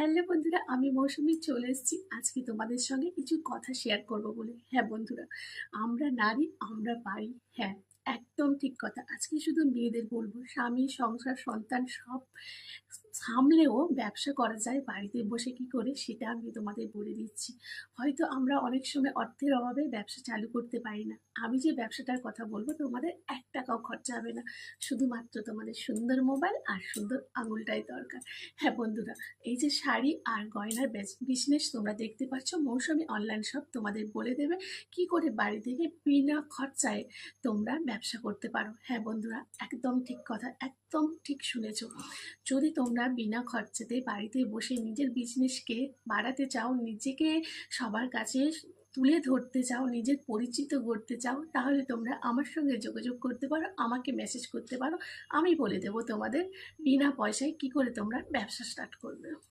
Hello বন্ধুরা, আমি মৌসুমি চলে এসেছি। আজকে তোমাদের সঙ্গে কিছু কথা শেয়ার করব বলে। হ্যাঁ বন্ধুরা, আমরা নারী, আমরা পারি। হ্যাঁ একদম ঠিক কথা। আজকে শুধু মেয়েদের বলব, স্বামী, সংসার, সন্তান সব সামলেও ব্যবসা করা যায়, বাড়িতে বসে কি করে সেটা আমি তোমাদের বলে দিচ্ছি। হয়তো আমরা অনেক সময় অর্থের অভাবে ব্যবসা চালু করতে পারি না। আমি যে ব্যবসাটার কথা বলব, তোমাদের এক টাকাও খরচা হবে না। শুধুমাত্র তোমাদের সুন্দর মোবাইল আর সুন্দর আঙুলটাই দরকার। হ্যাঁ বন্ধুরা, এই যে শাড়ি আর গয়নার বিজনেস তোমরা দেখতে পাচ্ছ, মৌসুমি অনলাইন শপ তোমাদের বলে দেবে কি করে বাড়ি থেকে বিনা খরচায় তোমরা ব্যবসা করতে পারো। হ্যাঁ বন্ধুরা, একদম ঠিক কথা, একদম ঠিক শুনেছ। যদি তোমরা বিনা খরচাতে বাড়িতে বসে নিজের বিজনেসকে বাড়াতে চাও, নিজেকে সবার কাছে তুলে ধরতে চাও, নিজের পরিচিত করতে চাও, তাহলে তোমরা আমার সঙ্গে যোগাযোগ করতে পারো, আমাকে মেসেজ করতে পারো। আমি বলে দেবো তোমাদের বিনা পয়সায় কি করে তোমরা ব্যবসা স্টার্ট করবে।